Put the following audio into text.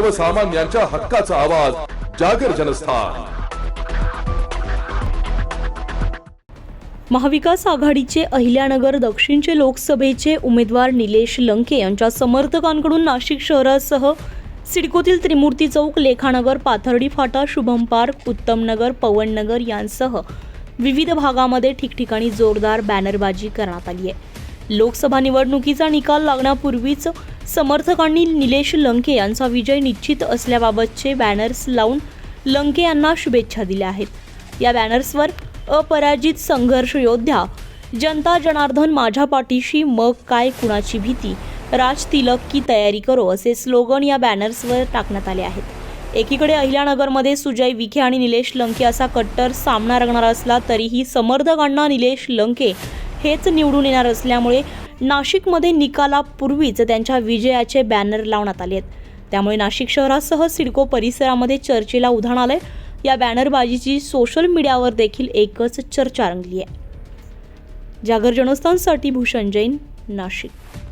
सर्वसामान्यांच्या हक्काचा आवाज जागर जनस्थान. महाविकास आघाडीचे अहिल्यानगर दक्षिणचे लोकसभेचे उमेदवार निलेश लंके यांच्या समर्थकांकडून नाशिक शहरासह सिडकोतील त्रिमूर्ती चौक लेखानगर पाथर्डी फाटा शुभम पार्क उत्तमनगर पवननगर यांसह विविध भागामध्ये ठिकठिकाणी जोरदार बॅनरबाजी करण्यात आली आहे. लोकसभा निवडणुकीचा निकाल लागण्यापूर्वीच समर्थकांनी निलेश लंके यांचा विजय निश्चित असल्याबाबतचे बॅनर्स लावून लंके यांना शुभेच्छा दिल्या आहेत. या बॅनर्सवर अपराजित संघर्ष योद्धा जनता जनार्दन माझ्या पाठीशी मग काय कुणाची भीती? राज तिलक की तयारी करो असे स्लोगन या बॅनर्सवर टाकण्यात आले आहेत. एकीकडे अहिल्यानगरमध्ये सुजय विखे आणि निलेश लंके असा कट्टर सामना रंगणार असला तरीही समर्थकांना निलेश लंके हेच निवडून येणार असल्यामुळे नाशिकमध्ये निकालापूर्वीच त्यांच्या विजयाचे बॅनर लावण्यात आले आहेत. त्यामुळे नाशिक शहरासह सिडको परिसरामध्ये चर्चेला उधाण आलंय. या बॅनरबाजीची सोशल मीडियावर देखील एकच चर्चा रंगली आहे. जागर जनस्थानसाठी भूषण जैन नाशिक.